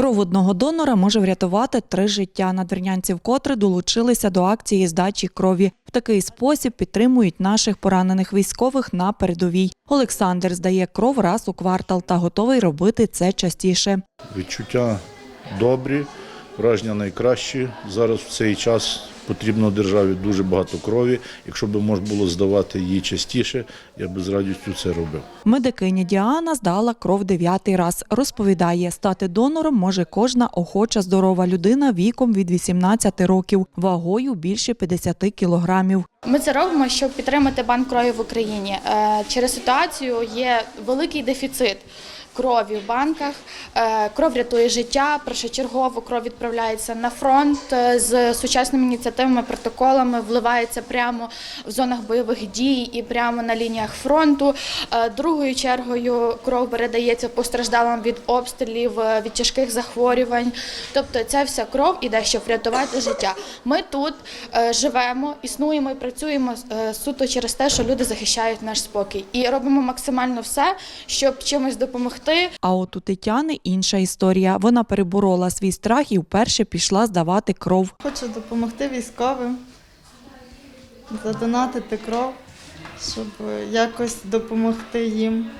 Кров одного донора може врятувати три життя. Надвірнянці вкотре долучилися до акції здачі крові. В такий спосіб підтримують наших поранених військових на передовій. Олександр здає кров раз у квартал та готовий робити це частіше. Відчуття добрі, враження найкращі. Зараз в цей час потрібно державі дуже багато крові. Якщо б можна було здавати її частіше, я би з радістю це робив. Медикиня Діана здала кров дев'ятий раз. Розповідає, стати донором може кожна охоча здорова людина віком від 18 років, вагою більше 50 кілограмів. Ми це робимо, щоб підтримати банк крові в Україні. Е, Через ситуацію є великий дефіцит крові в банках. Е, Кров рятує життя. Першочергово кров відправляється на фронт е, з сучасними ініціативами, протоколами, вливається прямо в зонах бойових дій і прямо на лініях фронту. Е, Другою чергою кров передається постраждалим від обстрілів, від тяжких захворювань. Тобто ця вся кров іде, щоб врятувати життя. Ми тут живемо, існуємо і працюємо суто через те, що люди захищають наш спокій, і робимо максимально все, щоб чимось допомогти. А от у Тетяни інша історія. Вона переборола свій страх і вперше пішла здавати кров. Хочу допомогти військовим, задонатити кров, щоб якось допомогти їм,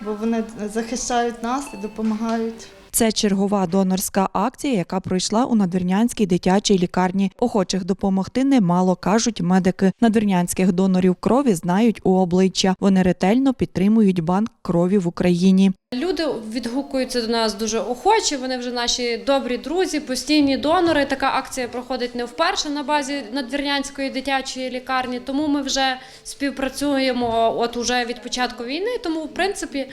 бо вони захищають нас і допомагають. Це чергова донорська акція, яка пройшла у надвірнянській дитячій лікарні. Охочих допомогти немало, кажуть медики. Надвірнянських донорів крові знають у обличчя. Вони ретельно підтримують банк крові в Україні. Люди відгукуються до нас дуже охоче. Вони вже наші добрі друзі, постійні донори. Така акція проходить не вперше на базі надвірнянської дитячої лікарні. Тому ми вже співпрацюємо от уже від початку війни. Тому, в принципі,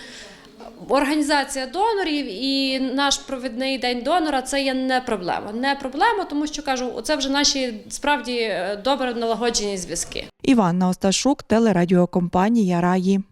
організація донорів і наш провідний день донора це є не проблема. Не проблема, тому що кажу, це вже наші справді е, добре налагоджені зв'язки. Іванна Осташук, телерадіокомпанія Раї.